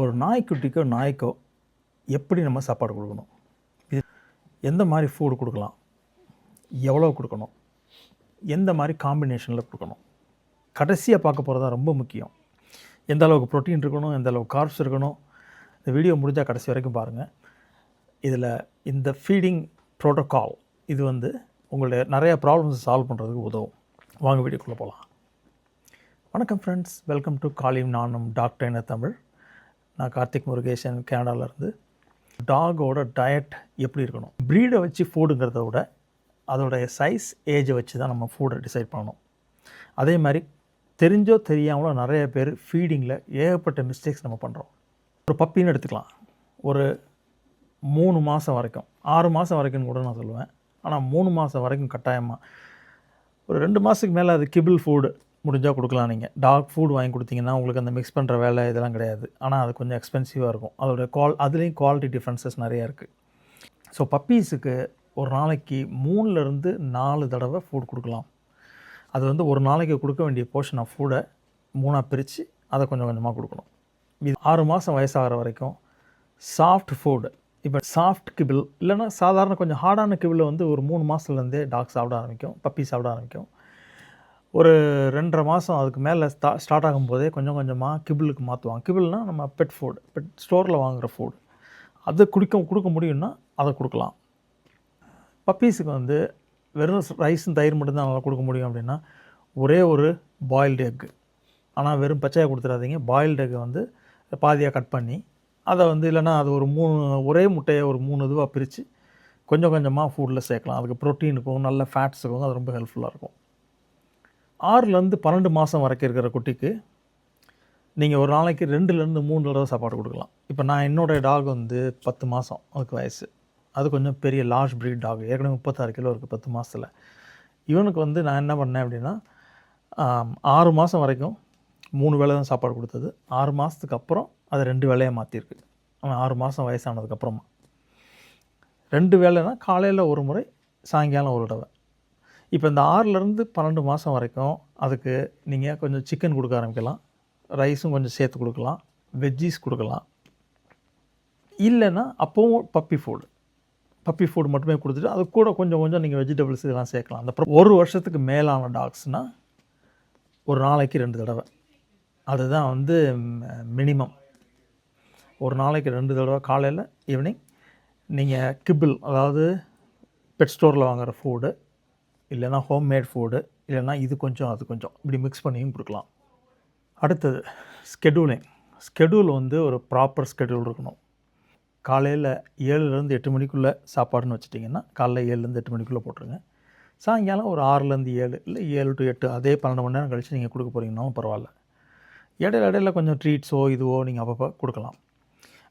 ஒரு நாய்க்குட்டிக்கோ நாய்க்கோ எப்படி நம்ம சாப்பாடு கொடுக்கணும்? இது எந்த மாதிரி ஃபுட் கொடுக்கலாம்? எவ்வளோ கொடுக்கணும்? எந்த மாதிரி காம்பினேஷனில் கொடுக்கணும்? கடைசியாக பார்க்க போகிறது தான் ரொம்ப முக்கியம். எந்த அளவுக்கு ப்ரோட்டீன் இருக்கணும் எந்த அளவுக்கு கார்ப்ஸ் இருக்கணும்? இந்த வீடியோ முடிஞ்சால் கடைசி வரைக்கும் பாருங்கள் இதில் இந்த ஃபீடிங் ப்ரோட்டோக்கால் இது வந்து உங்களுடைய நிறைய ப்ராப்ளம்ஸ் சால்வ் பண்ணுறதுக்கு உதவும். வாங்க வீடியோக்குள்ளே போகலாம் வணக்கம் ஃப்ரெண்ட்ஸ் வெல்கம் டு காலிம் நானும் டாக்டர் என்ன தமிழ் நான் கார்த்திக் முருகேசன் கேனடாவிலேருந்து டாகோட டயட் எப்படி இருக்கணும்? ப்ரீடை வச்சு ஃபுட்டுங்கிறத விட அதோடைய சைஸ் ஏஜை வச்சு தான் நம்ம ஃபுட்டை டிசைட் பண்ணணும். அதே மாதிரி தெரிஞ்சோ தெரியாமலோ நிறைய பேர் ஃபீடிங்கில் ஏகப்பட்ட மிஸ்டேக்ஸ் நம்ம பண்ணுறோம் ஒரு பப்பின்னு எடுத்துக்கலாம். ஒரு மூணு மாதம் வரைக்கும். ஆறு மாதம் வரைக்கும் கூட நான் சொல்லுவேன். ஆனால் மூணு மாதம் வரைக்கும் கட்டாயமாக ஒரு ரெண்டு மாதத்துக்கு மேலே அது கிபிள் ஃபுட் முடிஞ்சால் கொடுக்கலாம் நீங்கள் டாக் ஃபுட் வாங்கி கொடுத்தீங்கன்னா உங்களுக்கு அந்த மிக்ஸ் பண்ணுற வேலை இதெல்லாம் கிடையாது. ஆனால் அது கொஞ்சம் எக்ஸ்பென்சிவாக இருக்கும். அதோட குவால் அதுலேயும் குவாலிட்டி டிஃப்ரென்சஸ் நிறையா இருக்குது ஸோ பப்பீஸுக்கு ஒரு நாளைக்கு மூணுலேருந்து நாலு தடவை ஃபுட் கொடுக்கலாம். அது வந்து ஒரு நாளைக்கு கொடுக்க வேண்டிய போர்ஷன் ஆஃப் ஃபுட்டை மூணாக பிரித்து அதை கொஞ்சம் கொஞ்சமாக கொடுக்கணும். இது ஆறு மாதம் வயசாகிற வரைக்கும் சாஃப்ட் ஃபுட் இப்போ சாஃப்ட் கிபிள் இல்லைன்னா சாதாரண கொஞ்சம் ஹார்டான கிபிளை வந்து ஒரு மூணு மாதத்துலேருந்தே டாக் சாப்பிட ஆரம்பிக்கும் பப்பி சாப்பிட ஆரம்பிக்கும். ஒரு ரெண்டரை மாதம் அதுக்கு மேலே ஸ்டா ஸ்டார்ட் ஆகும்போதே கொஞ்சம் கொஞ்சமாக கிபிளுக்கு மாற்றுவாங்க கிபிள்னால் நம்ம பெட் ஃபுட் பெட் ஸ்டோரில் வாங்குகிற ஃபுட் அதை குடிக்க கொடுக்க முடியும்னா அதை கொடுக்கலாம். பப்பீஸுக்கு வந்து வெறும் ரைஸும் தயிர் மட்டும்தான் நல்லா கொடுக்க முடியும் அப்படின்னா ஒரே ஒரு பாயில்டு எக்கு ஆனால் வெறும் பச்சையாக கொடுத்துடாதீங்க. பாயில்டு எக்கை வந்து பாதியாக கட் பண்ணி அதை வந்து இல்லைன்னா அது ஒரு மூணு ஒரே முட்டையை ஒரு மூணு இதுவாக பிரித்து கொஞ்சம் கொஞ்சமாக ஃபுட்டில் சேர்க்கலாம். அதுக்கு ப்ரோட்டீனுக்கும் நல்ல ஃபேட்ஸுக்கும் அது ரொம்ப ஹெல்ப்ஃபுல்லாக இருக்கும். ஆறுலேருந்து பன்னெண்டு மாதம் வரைக்கும் இருக்கிற குட்டிக்கு நீங்கள் ஒரு நாளைக்கு ரெண்டுலேருந்து மூணு தடவை சாப்பாடு கொடுக்கலாம். இப்போ நான் என்னோடய டாக் வந்து பத்து மாதம் அதுக்கு வயசு. அது கொஞ்சம் பெரிய லார்ஜ் ப்ரீட் டாக் ஏற்கனவே முப்பத்தாறு கிலோ இருக்குது பத்து மாதத்தில் இவனுக்கு வந்து நான் என்ன பண்ணேன் அப்படின்னா ஆறு மாதம் வரைக்கும் மூணு வேலை தான் சாப்பாடு கொடுத்தது. ஆறு மாதத்துக்கு அப்புறம் அதை ரெண்டு வேலையாக மாற்றிருக்கு அவன் ஆறு மாதம் வயசானதுக்கப்புறமா ரெண்டு வேலைனா காலையில் ஒரு முறை சாயங்காலம் ஒரு தடவை. இப்போ இந்த ஆறுலேருந்து பன்னெண்டு மாதம் வரைக்கும் அதுக்கு நீங்கள் கொஞ்சம் சிக்கன் கொடுக்க ஆரம்பிக்கலாம். ரைஸும் கொஞ்சம் சேர்த்து கொடுக்கலாம். வெஜ்ஜீஸ் கொடுக்கலாம். இல்லைன்னா அப்போவும் பப்பி ஃபுட் பப்பி ஃபுட் மட்டுமே கொடுத்துட்டு அது கூட கொஞ்சம் கொஞ்சம் நீங்கள் வெஜிடபிள்ஸ் இதெல்லாம் சேர்க்கலாம். அந்த ஒரு வருஷத்துக்கு மேலான டாக்ஸ்னால் ஒரு நாளைக்கு ரெண்டு தடவை. அதுதான் வந்து மினிமம் ஒரு நாளைக்கு ரெண்டு தடவை காலையில் ஈவினிங் நீங்கள் கிபிள் அதாவது பெட் ஸ்டோரில் வாங்குகிற ஃபுட்டு இல்லைன்னா ஹோம்மேட் ஃபுட்டு இல்லைன்னா இது கொஞ்சம் அது கொஞ்சம். இப்படி மிக்ஸ் பண்ணியும் கொடுக்கலாம். அடுத்தது ஸ்கெடியூலிங் ஸ்கெடியூல் வந்து ஒரு ப்ராப்பர் ஸ்கெடியூல் இருக்கணும். காலையில் ஏழுலேருந்து எட்டு மணிக்குள்ளே சாப்பாடுன்னு வச்சிட்டிங்கன்னா காலைல ஏழுலேருந்து எட்டு மணிக்குள்ளே போட்டுருங்க. சாயங்காலம் ஒரு ஆறுலேருந்து ஏழு இல்லை ஏழு டு எட்டு அதே பன்னெண்டு மணி நேரம் கழித்து நீங்கள் கொடுக்க போகிறீங்கன்னாலும் பரவாயில்ல. இடையில இடையில கொஞ்சம் ட்ரீட்ஸோ இதுவோ நீங்கள் அப்பப்போ கொடுக்கலாம்.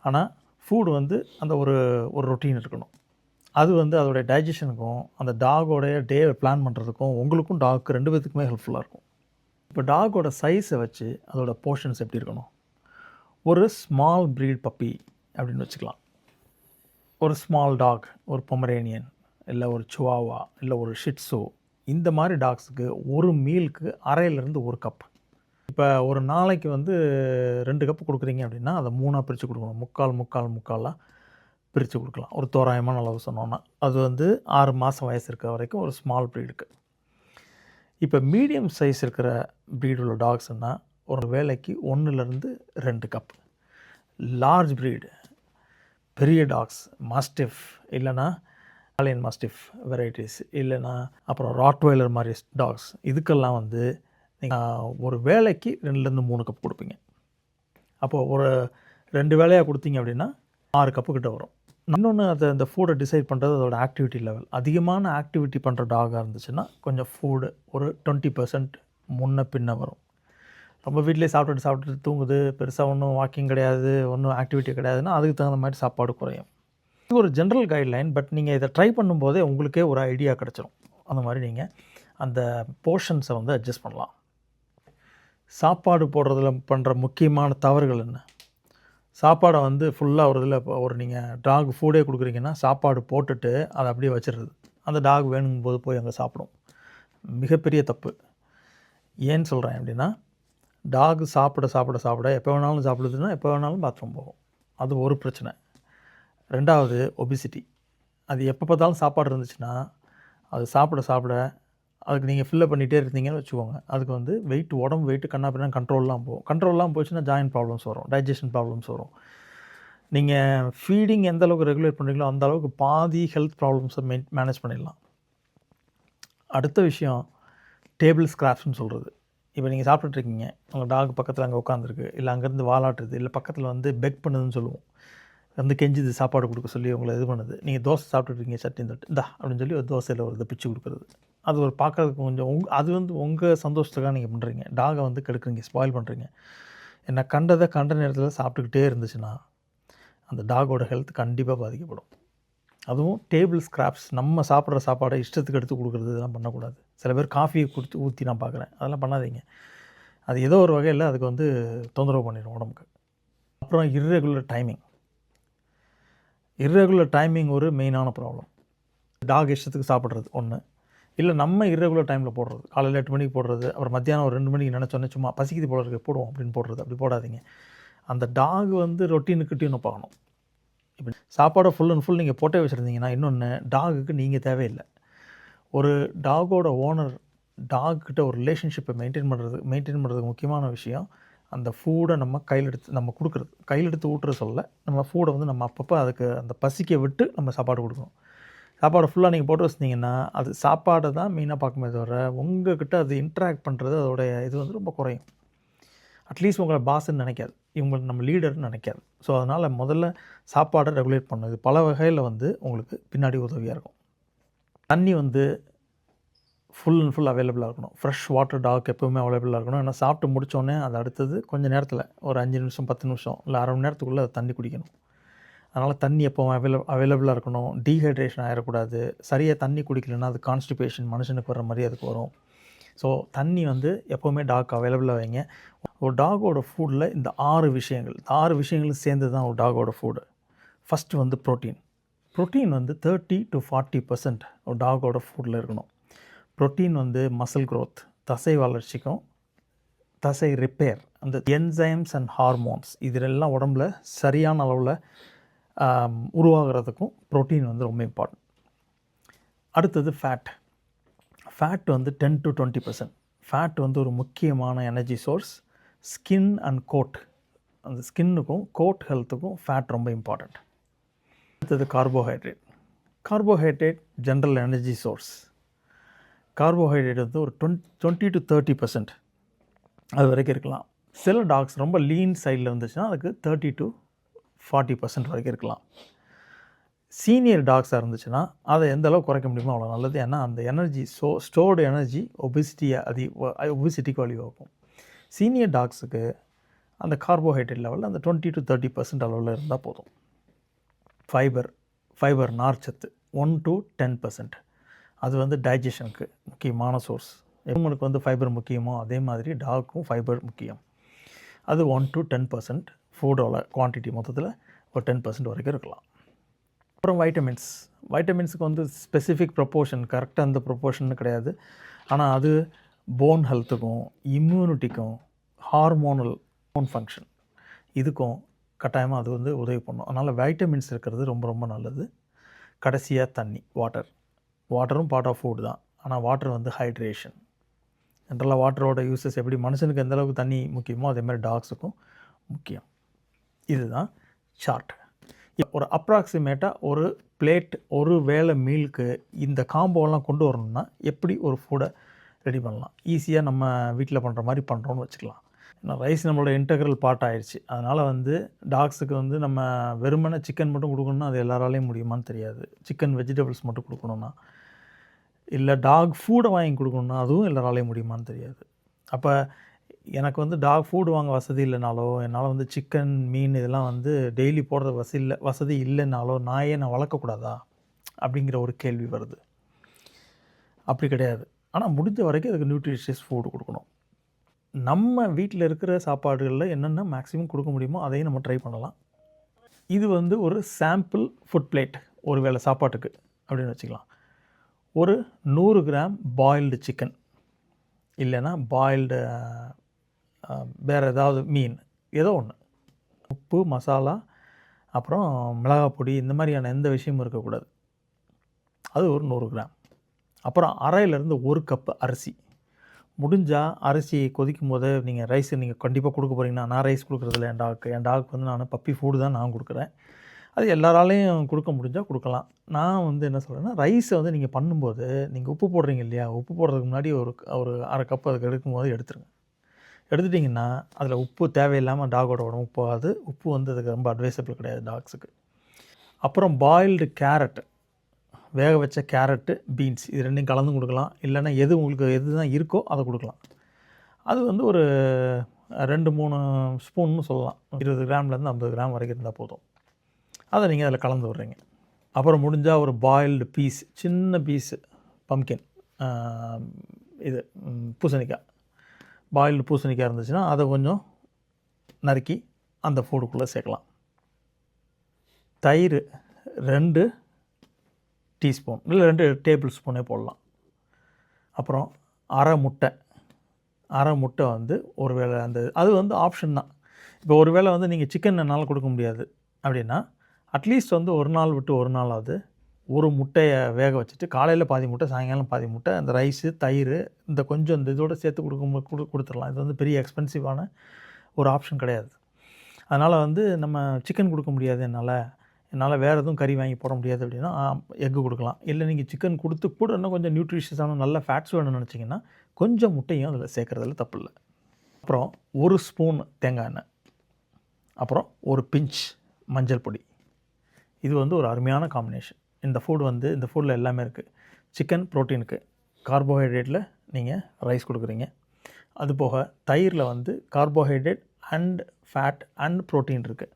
ஆனால் ஃபுட் வந்து அந்த ஒரு ஒரு ரொட்டீன் இருக்கணும். அது வந்து அதோடைய டைஜஷனுக்கும் அந்த டாகோடைய டே பிளான் பண்ணுறதுக்கும் உங்களுக்கும் டாக்கு ரெண்டு பேத்துக்குமே ஹெல்ப்ஃபுல்லாக இருக்கும். இப்போ டாகோட சைஸை வச்சு அதோடய போர்ஷன்ஸ் எப்படி இருக்கணும்? ஒரு ஸ்மால் ப்ரீட் பப்பி அப்படின்னு வச்சுக்கலாம். ஒரு ஸ்மால் டாக் ஒரு பொமரேனியன் இல்லை ஒரு சுவாவா இல்லை ஒரு ஷிட்ஸோ இந்த மாதிரி டாக்ஸுக்கு ஒரு மீலுக்கு அரையிலேருந்து ஒரு கப் இப்போ ஒரு நாளைக்கு வந்து ரெண்டு கப் கொடுக்குறீங்க அப்படின்னா அதை மூணாக பிரித்து கொடுக்கணும். முக்கால் முக்கால் முக்காலாக பிரித்து கொடுக்கலாம். ஒரு தோராயமான அளவு சொன்னோன்னா அது வந்து ஆறு மாதம் வயசு இருக்க வரைக்கும் ஒரு ஸ்மால் ப்ரீடுக்கு இப்போ மீடியம் சைஸ் இருக்கிற ப்ரீடு உள்ள டாக்ஸ்னால் ஒரு வேலைக்கு ஒன்றுலேருந்து ரெண்டு கப் லார்ஜ் ப்ரீடு பெரிய டாக்ஸ் மாஸ்டிஃப் இல்லைன்னா ஆலியன் மாஸ்டிஃப் வெரைட்டிஸ் இல்லைன்னா அப்புறம் ராட்வைலர் மாதிரி டாக்ஸ் இதுக்கெல்லாம் வந்து நீங்கள் ஒரு வேலைக்கு ரெண்டுலேருந்து மூணு கப் கொடுப்பீங்க. அப்போது ஒரு ரெண்டு வேலையாக கொடுத்தீங்க அப்படின்னா ஆறு கப்பு கிட்ட வரும். இன்னொன்று அதை அந்த ஃபுட்டை டிசைட் பண்ணுறது அதோட ஆக்டிவிட்டி லெவல் அதிகமான ஆக்டிவிட்டி பண்ணுற டாகாக இருந்துச்சுன்னா கொஞ்சம் ஃபுட்டு ஒரு டுவெண்ட்டி பர்சன்ட் முன்ன பின்ன வரும். ரொம்ப வீட்டிலே சாப்பிட்டுட்டு சாப்பிட்டுட்டு தூங்குது. பெருசாக ஒன்றும் வாக்கிங் கிடையாது. ஒன்றும் ஆக்டிவிட்டி கிடையாதுன்னா அதுக்கு தகுந்த மாதிரி சாப்பாடு குறையும். இது ஒரு ஜென்ரல் கைட்லைன் பட் நீங்கள் இதை ட்ரை பண்ணும்போதே உங்களுக்கே ஒரு ஐடியா கிடச்சிரும். அந்த மாதிரி நீங்கள் அந்த போர்ஷன்ஸை வந்து அட்ஜஸ்ட் பண்ணலாம். சாப்பாடு போடுறதுல பண்ணுற முக்கியமான தவறுகள் என்ன? சாப்பாடை வந்து ஃபுல்லாக ஒரு இதில் இப்போ ஒரு நீங்கள் டாக் ஃபுட்டே கொடுக்குறீங்கன்னா சாப்பாடு போட்டுட்டு அதை அப்படியே வச்சிடுறது. அந்த டாக் வேணுங்கும் போது போய் அங்கே சாப்பிடும். மிகப்பெரிய தப்பு. ஏன்னு சொல்கிறேன் அப்படின்னா டாக் சாப்பிட சாப்பிட சாப்பிட எப்போ வேணாலும் சாப்பிடுதுன்னா எப்போ வேணாலும் பாத்ரூம் போகும். அது ஒரு பிரச்சனை. ரெண்டாவது ஒபிசிட்டி அது எப்போ பார்த்தாலும் சாப்பாடு இருந்துச்சுன்னா அது சாப்பிட சாப்பிட அதுக்கு நீங்கள் ஃபில்லப் பண்ணிகிட்டே இருந்தீங்கன்னு வச்சுக்கோங்க. அதுக்கு வந்து வெயிட் உடம்பு வெயிட் கண்ணா பின்னா கண்ட்ரோல்லாம் போகும். கண்ட்ரோல்லாம் போச்சுன்னா ஜாயின் ப்ராப்ளம்ஸ் வரும். டைஜஷன் ப்ராப்ளம்ஸ் வரும். நீங்கள் ஃபீடிங் எந்த அளவுக்கு ரெகுலேட் பண்ணுறீங்களோ அந்த அளவுக்கு பாதி ஹெல்த் ப்ராப்ளம்ஸை மெயின் மேனேஜ் பண்ணிடலாம். அடுத்த விஷயம் டேபிள் ஸ்கிராப்ஸ்னு சொல்கிறது இப்போ நீங்கள் சாப்பிட்டுட்ருக்கீங்க உங்கள் டாக் பக்கத்தில் அங்கே உட்காந்துருக்கு இல்லை அங்கேருந்து வாலாட்டுறது இல்லை பக்கத்தில் வந்து பெக் பண்ணுதுன்னு சொல்லுவோம். வந்து கெஞ்சுது சாப்பாடு கொடுக்க சொல்லி உங்களை இது பண்ணுது. நீங்கள் தோசை சாப்பிட்டுருக்கீங்க சட்னி தொட்டு. இந்தா அப்படின்னு சொல்லி ஒரு தோசையில் ஒரு இதை பிச்சு கொடுக்குறது. அது ஒரு பார்க்கறதுக்கு கொஞ்சம் உங் அது வந்து உங்கள் சந்தோஷத்துக்காக நீங்கள் பண்ணுறீங்க டாகை வந்து கெடுக்குறீங்க ஸ்பாயில் பண்ணுறீங்க என்ன கண்டதை கண்ட நேரத்தில் சாப்பிட்டுக்கிட்டே இருந்துச்சுன்னா அந்த டாகோட ஹெல்த் கண்டிப்பாக பாதிக்கப்படும். அதுவும் டேபிள் ஸ்க்ராப்ஸ் நம்ம சாப்பிட்ற சாப்பாடை இஷ்டத்துக்கு எடுத்து கொடுக்குறது இதெல்லாம் பண்ணக்கூடாது. சில பேர் காஃபியை கொடுத்து ஊற்றி நான் பார்க்குறேன் அதெல்லாம் பண்ணாதீங்க. அது ஏதோ ஒரு வகையில் அதுக்கு வந்து தொந்தரவு பண்ணிடும் உடம்புக்கு. அப்புறம் இர்ரெகுலர் டைமிங் இர்ரெகுலர் டைமிங் ஒரு மெயினான ப்ராப்ளம் டாக் இஷ்டத்துக்கு சாப்பிட்றது ஒன்று இல்லை நம்ம இர்ரெகுலர் டைமில் போடுறது. காலையில் எட்டு மணிக்கு போடுறது அப்புறம் மத்தியானம் ஒரு ரெண்டு மணிக்கு நினச்சோன்னே சும்மா பசிக்குது போல இருக்கு போடுவோம் அப்படின்னு போடுறது. அப்படி போடாதீங்க. அந்த டாக் வந்து ரொட்டீனுக்கு பார்க்கணும். இப்போ சாப்பாடை ஃபுல் அண்ட் ஃபுல் நீங்கள் போட்டே வச்சுருந்தீங்கன்னா இன்னொன்று டாகுக்கு நீங்கள் தேவையில்லை. ஒரு டாகோட ஓனர் டாக் கிட்ட ஒரு ரிலேஷன்ஷிப்பை மெயின்டைன் பண்ணுறது மெயின்டைன் பண்ணுறதுக்கு முக்கியமான விஷயம் அந்த ஃபூடை நம்ம கையில் எடுத்து நம்ம கொடுக்குறது. கையில் எடுத்து ஊட்டுற சொல்ல நம்ம ஃபூடை வந்து நம்ம அப்பப்போ அதுக்கு அந்த பசிக்க விட்டு நம்ம சாப்பாடு கொடுக்கணும். சாப்பாடு ஃபுல்லாக நீங்கள் போட்டு வச்சிட்டிங்கன்னா அது சாப்பாடை தான் மெயினாக பார்க்குமே தவிர உங்ககிட்ட அது இன்ட்ராக்ட் பண்ணுறது அதோடைய இது வந்து ரொம்ப குறையும். அட்லீஸ்ட் உங்களை பாஸ்ன்னு நினைக்காது. இவங்களுக்கு நம்ம லீடர்னு நினைக்காது. ஸோ அதனால் முதல்ல சாப்பாடை ரெகுலேட் பண்ணுது பல வகையில் வந்து உங்களுக்கு பின்னாடி உதவியாக இருக்கும். தண்ணி வந்து ஃபுல் அண்ட் ஃபுல் அவைலபிளாக இருக்கணும். ஃப்ரெஷ் வாட்டர் டாக் எப்போவுமே அவைலபிளாக இருக்கணும். ஏன்னா சாப்பிட்டு முடித்தோடனே அது அடுத்தது கொஞ்சம் நேரத்தில் ஒரு அஞ்சு நிமிஷம் பத்து நிமிஷம் இல்லை அரை மணி நேரத்துக்குள்ளே அது தண்ணி குடிக்கணும். அதனால் தண்ணி எப்போவும் அவைல அவைலபிளாக இருக்கணும். டீஹைட்ரேஷன் ஆகிடக்கூடாது சரியாக தண்ணி குடிக்கலைன்னா அது கான்ஸ்டிபேஷன் மனுஷனுக்கு வர மாதிரி அதுக்கு வரும். ஸோ தண்ணி வந்து எப்போவுமே டாக் அவைலபிளாக வைங்க. ஒரு டாகோட ஃபுட்டில் இந்த ஆறு விஷயங்கள் இந்த ஆறு விஷயங்களும் சேர்ந்து தான் ஒரு டாகோட ஃபுட்டு ஃபஸ்ட்டு வந்து ப்ரோட்டீன் ப்ரோட்டீன் வந்து தேர்ட்டி டு ஃபார்ட்டி பர்சன்ட் ஒரு டாகோட ஃபுட்டில் இருக்கணும். ப்ரோட்டீன் வந்து மசில் க்ரோத் தசை வளர்ச்சிக்கும் தசை ரிப்பேர் அந்த என்சைம்ஸ் அண்ட் ஹார்மோன்ஸ் இதிலெல்லாம் உடம்புல சரியான அளவில் உருவாகிறதுக்கும் ப்ரோட்டீன் வந்து ரொம்ப இம்பார்ட்டன்ட் அடுத்தது ஃபேட் ஃபேட் வந்து ten to twenty percent fat வந்து ஒரு முக்கியமான energy source skin and coat அந்த ஸ்கின்னுக்கும் கோட் ஹெல்த்துக்கும் ஃபேட் ரொம்ப இம்பார்ட்டண்ட் அடுத்தது carbohydrate carbohydrate general energy source carbohydrate வந்து ஒரு twenty twenty to thirty percent அது வரைக்கும் இருக்கலாம். சில டாக்ஸ் ரொம்ப லீன் சைடில் இருந்துச்சுன்னா அதுக்கு தேர்ட்டி டு ஃபார்ட்டி பர்சன்ட் வரைக்கும் இருக்கலாம். சீனியர் டாக்ஸாக இருந்துச்சுன்னா அதை எந்த அளவுக்கு குறைக்க முடியுமோ அவ்வளோ நல்லது. ஏன்னா அந்த எனர்ஜி ஸோ ஸ்டோர்டு எனர்ஜி ஒபிசிட்டியை அதி ஒபிசிட்டிக்கு வழிவகுக்கும் சீனியர் டாக்ஸுக்கு அந்த கார்போஹைட்ரேட் லெவலில் அந்த டுவெண்ட்டி டு தேர்ட்டி பர்சன்ட் அளவில் இருந்தால் போதும். ஃபைபர் ஃபைபர் நார்ச்சத்து ஒன் டு டென் பர்சன்ட் அது வந்து டைஜஷனுக்கு முக்கியமான சோர்ஸ் ஹியூமனுக்கு வந்து ஃபைபர் முக்கியமோ அதே மாதிரி டாக்கும் ஃபைபர் முக்கியம். அது ஒன் டு டென் பர்சன்ட் ஃபுட்டோட குவான்டிட்டி மொத்தத்தில் ஒரு டென் பர்சன்ட் வரைக்கும் இருக்கலாம். அப்புறம் வைட்டமின்ஸ் வைட்டமின்ஸுக்கு வந்து ஸ்பெசிஃபிக் ப்ரொப்போர்ஷன் கரெக்டாக அந்த ப்ரொப்போர்ஷன் கிடையாது. ஆனால் அது போன் ஹெல்த்துக்கும் இம்யூனிட்டிக்கும் ஹார்மோனல் போன் ஃபங்க்ஷன் இதுக்கும் கட்டாயமாக அது வந்து உதவி பண்ணும். அதனால் வைட்டமின்ஸ் இருக்கிறது ரொம்ப ரொம்ப நல்லது. கடைசியாக தண்ணி வாட்டர் வாட்டரும் பார்ட் ஆஃப் ஃபுட் தான். ஆனால் வாட்டர் வந்து ஹைட்ரேஷன் ஜென்ரலாக வாட்டரோட யூசஸ் எப்படி மனுஷனுக்கு எந்த அளவுக்கு தண்ணி முக்கியமோ அதே மாதிரி டாக்ஸுக்கும் முக்கியம். இதுதான் சார்ட் ஒரு அப்ராக்சிமேட்டாக ஒரு பிளேட் ஒரு வேளை மீலுக்கு இந்த காம்போலாம் கொண்டு வரணும்னா எப்படி ஒரு ஃபுட்டை ரெடி பண்ணலாம்? ஈஸியாக நம்ம வீட்டில் பண்ணுற மாதிரி பண்ணுறோன்னு வச்சுக்கலாம். ஏன்னா ரைஸ் நம்மளோட இன்டெக்ரல் பார்ட் ஆயிடுச்சு அதனால் வந்து டாக்ஸுக்கு வந்து நம்ம வெறுமனை சிக்கன் மட்டும் கொடுக்கணும்னா அது எல்லாராலையும் முடியுமான்னு தெரியாது. சிக்கன் வெஜிடபிள்ஸ் மட்டும் கொடுக்கணுன்னா இல்லை டாக் ஃபூடை வாங்கி கொடுக்கணுன்னா அதுவும் எல்லாராலையும் முடியுமான்னு தெரியாது. அப்போ எனக்கு வந்து டாக் ஃபுட் வாங்க வசதி இல்லைனாலோ என்னால் வந்து சிக்கன் மீன் இதெல்லாம் வந்து டெய்லி போடுற வசதி இல்லை வசதி இல்லைனாலோ நாயே நான் வளர்க்கக்கூடாதா? அப்படிங்கிற ஒரு கேள்வி வருது. அப்படி கிடையாது. ஆனால் முடிஞ்ச வரைக்கும் அதுக்கு நியூட்ரிஷியஸ் ஃபுட் கொடுக்கணும். நம்ம வீட்டில் இருக்கிற சாப்பாடுகளில் என்னென்ன மேக்ஸிமம் கொடுக்க முடியுமோ அதையும் நம்ம ட்ரை பண்ணலாம். இது வந்து ஒரு சாம்பிள் ஃபுட் பிளேட் ஒரு வேளை சாப்பாட்டுக்கு அப்படின்னு வச்சுக்கலாம். ஒரு நூறு கிராம் பாயில்டு சிக்கன் இல்லைன்னா பாயில்டு வேறு ஏதாவது மீன் ஏதோ ஒன்று உப்பு மசாலா அப்புறம் மிளகாய் பொடி இந்த மாதிரியான எந்த விஷயமும் இருக்கக்கூடாது. அது ஒரு நூறு கிராம் அப்புறம் அரையிலேருந்து ஒரு கப்பு அரிசி. முடிஞ்சால் அரிசி கொதிக்கும் போது நீங்கள் ரைஸ் நீங்கள் கண்டிப்பாக கொடுக்க போகிறீங்கன்னா நான் ரைஸ் கொடுக்குறதில்ல என் டாக்கு என் டாக்கு வந்து நான் பப்பி ஃபுட்டு தான் நான் கொடுக்குறேன். அது எல்லாராலையும் கொடுக்க முடிஞ்சால் கொடுக்கலாம். நான் வந்து என்ன சொல்கிறேன்னா ரைஸை வந்து நீங்கள் பண்ணும்போது நீங்கள் உப்பு போடுறீங்க இல்லையா? உப்பு போடுறதுக்கு முன்னாடி ஒரு ஒரு அரை கப் அதுக்கு எடுக்கும்போது எடுத்துருங்க. எடுத்துட்டிங்கன்னா அதில் உப்பு தேவையில்லாமல் டாகோட உடம்பு போகாது. உப்பு வந்து அதுக்கு ரொம்ப அட்வைசபிள் கிடையாது டாக்ஸுக்கு அப்புறம் பாயில்டு கேரட் வேக வச்ச கேரட்டு பீன்ஸ் இது ரெண்டையும் கலந்து கொடுக்கலாம். இல்லைன்னா எது உங்களுக்கு எது தான் இருக்கோ அதை கொடுக்கலாம். அது வந்து ஒரு ரெண்டு மூணு ஸ்பூன்னு சொல்லலாம். இருபது கிராம்லேருந்து ஐம்பது கிராம் வரைக்கும் இருந்தால் போதும். அதை நீங்கள் அதில் கலந்து விட்றீங்க. அப்புறம் முடிஞ்சால் ஒரு பாயில்டு பீஸ் சின்ன பீஸு பம்கின் இது பூசணிக்காய். பாயில்டு பூசணிக்காய் இருந்துச்சுன்னா அதை கொஞ்சம் நறுக்கி அந்த ஃபுட்டுக்குள்ளே சேர்க்கலாம். தயிர் ரெண்டு டீஸ்பூன் இல்லை ரெண்டு டேபிள் ஸ்பூனே போடலாம். அப்புறம் அரை முட்டை. அரை முட்டை வந்து ஒரு வேளை அந்த அது வந்து ஆப்ஷன் தான். இப்போ ஒரு வேளை வந்து நீங்கள் சிக்கன் என்னால் கொடுக்க முடியாது அப்படின்னா அட்லீஸ்ட் வந்து ஒரு நாள் விட்டு ஒரு நாளாவது ஒரு முட்டையை வேக வச்சுட்டு காலையில் பாதி முட்டை சாயங்காலம் பாதி முட்டை அந்த ரைஸு தயிர் இந்த கொஞ்சம் இந்த இதோட சேர்த்து கொடுக்க கொடு கொடுத்துடலாம். இது வந்து பெரிய எக்ஸ்பென்சிவான ஒரு ஆப்ஷன் கிடையாது. அதனால் வந்து நம்ம சிக்கன் கொடுக்க முடியாது என்னால். என்னால் வேறு எதுவும் கறி வாங்கி போட முடியாது அப்படின்னா எக்கு கொடுக்கலாம். இல்லை நீங்கள் சிக்கன் கொடுத்து கூட இன்னும் கொஞ்சம் நியூட்ரிஷியஸான நல்ல ஃபேட்ஸ் வேணும்னு நினச்சிங்கன்னா கொஞ்சம் முட்டையும் அதில் சேர்க்குறதுல தப்பு இல்லை. அப்புறம் ஒரு ஸ்பூன் தேங்காய் எண்ணெய். அப்புறம் ஒரு பிஞ்ச் மஞ்சள் பொடி. இது வந்து ஒரு அருமையான காம்பினேஷன் இந்த ஃபுட் வந்து இந்த ஃபுட்டில் எல்லாமே இருக்குது சிக்கன் ப்ரோட்டீனுக்கு கார்போஹைட்ரேட்டில் நீங்கள் ரைஸ் கொடுக்குறீங்க. அது போக தயிரில் வந்து carbohydrate and fat and protein இருக்குது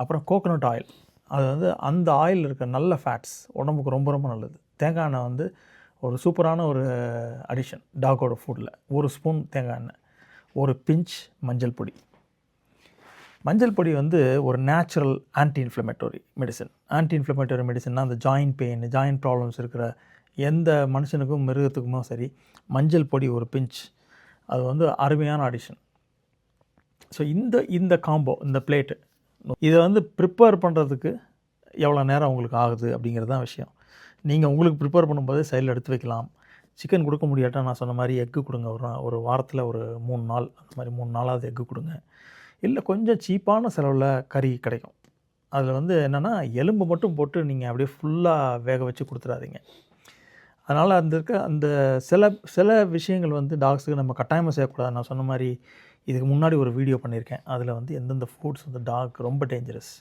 அப்புறம் கோகோனட் ஆயில் அது வந்து அந்த ஆயில் இருக்க நல்ல ஃபேட்ஸ் உடம்புக்கு ரொம்ப ரொம்ப நல்லது. தேங்காய் எண்ணெய் வந்து ஒரு சூப்பரான ஒரு அடிஷன் டாகோட ஃபுட்டில் ஒரு ஸ்பூன் தேங்காய் எண்ணெய் ஒரு பிஞ்ச் மஞ்சள் பொடி. மஞ்சள் பொடி வந்து ஒரு natural anti inflammatory medicine anti inflammatory மெடிசன்னா அந்த ஜாயின்ட் பெயின் ஜாயின்ட் ப்ராப்ளம்ஸ் இருக்கிற எந்த மனுஷனுக்கும் மிருகத்துக்குமோ சரி மஞ்சள் பொடி ஒரு பிஞ்ச் அது வந்து அருமையான அடிஷன் ஸோ இந்த இந்த காம்போ இந்த பிளேட்டு இதை வந்து ப்ரிப்பேர் பண்ணுறதுக்கு எவ்வளோ நேரம் உங்களுக்கு ஆகுது அப்படிங்கிறது தான் விஷயம். நீங்கள் உங்களுக்கு ப்ரிப்பேர் பண்ணும்போது சைடில் எடுத்து வைக்கலாம். சிக்கன் கொடுக்க முடியாட்டா நான் சொன்ன மாதிரி எக்கு கொடுங்க. ஒரு ஒரு வாரத்தில் ஒரு மூணு நாள் அந்த மாதிரி மூணு நாளாவது எக்கு கொடுங்க. இல்லை கொஞ்சம் சீப்பான செலவில் கறி கிடைக்கும். அதில் வந்து என்னென்னா எலும்பு மட்டும் போட்டு நீங்கள் அப்படியே ஃபுல்லாக வேக வச்சு கொடுத்துடாதீங்க. அதனால் அந்த இருக்க அந்த சில சில விஷயங்கள் வந்து டாக்ஸுக்கு நம்ம கட்டாயமாக செய்யக்கூடாது. நான் சொன்ன மாதிரி இதுக்கு முன்னாடி ஒரு வீடியோ பண்ணியிருக்கேன். அதில் வந்து எந்தெந்த ஃபுட்ஸ் வந்து டாக் ரொம்ப டேஞ்சரஸ்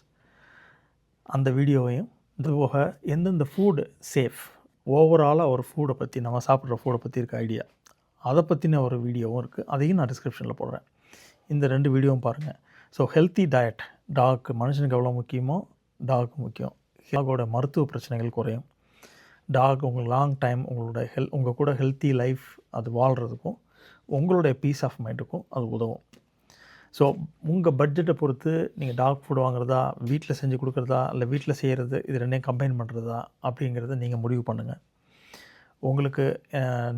அந்த வீடியோவையும் இது போக எந்தெந்த ஃபுட் சேஃப் ஓவராலாக ஒரு ஃபுட்டை பற்றி நம்ம சாப்பிட்ற ஃபுடை பற்றி இருக்க ஐடியா அதை பற்றின ஒரு வீடியோவும் இருக்குது அதையும் நான் டிஸ்கிரிப்ஷனில் போடுறேன். இந்த ரெண்டு வீடியோவும் பாருங்கள் ஸோ ஹெல்த்தி டயட் டாக் மனுஷனுக்கு எவ்வளோ முக்கியமோ டாக் முக்கியம். டாகோட மருத்துவ பிரச்சனைகள் குறையும். டாக் உங்களுக்கு லாங் டைம் உங்களோட ஹெல் உங்கள் கூட ஹெல்த்தி லைஃப் அது வாழ்கிறதுக்கும் உங்களுடைய பீஸ் ஆஃப் மைண்டுக்கும் அது உதவும். ஸோ உங்கள் பட்ஜெட்டை பொறுத்து நீங்கள் டாக் ஃபுட் வாங்குறதா வீட்டில் செஞ்சு கொடுக்குறதா இல்லை வீட்டில் செய்கிறது இது ரெண்டையும் கம்பைன் பண்ணுறதா அப்படிங்கிறத நீங்கள் முடிவு பண்ணுங்கள் உங்களுக்கு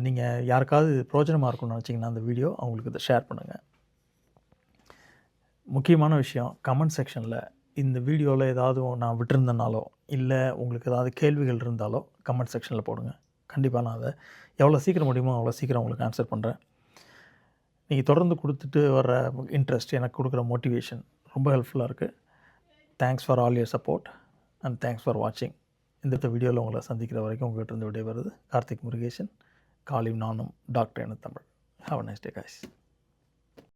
நீங்கள் யாருக்காவது பிரோஜனமாக இருக்கும்னு நினச்சிங்கன்னா அந்த வீடியோ அவங்களுக்கு இதை ஷேர் பண்ணுங்கள் முக்கியமான விஷயம் கமெண்ட் செக்ஷனில் இந்த வீடியோவில் ஏதாவது நான் விட்டிருந்தனாலோ இல்லை உங்களுக்கு ஏதாவது கேள்விகள் இருந்தாலோ கமெண்ட் செக்ஷனில் போடுங்க. கண்டிப்பாக நான் அதை எவ்வளோ சீக்கிரம் முடியுமோ அவ்வளோ சீக்கிரம் உங்களுக்கு ஆன்சர் பண்ணுறேன் நீங்கள் தொடர்ந்து கொடுத்துட்டு வர இன்ட்ரெஸ்ட் எனக்கு கொடுக்குற மோட்டிவேஷன் ரொம்ப ஹெல்ப்ஃபுல்லாக இருக்குது thanks for all your support and thanks for வாட்சிங் இந்த வீடியோவில் உங்களை சந்திக்கிற வரைக்கும் உங்கள்கிட்ட இருந்து விடைபெறுது கார்த்திக் முருகேசன். காலிம் நானும் டாக்டர் என Tamil have nice day guys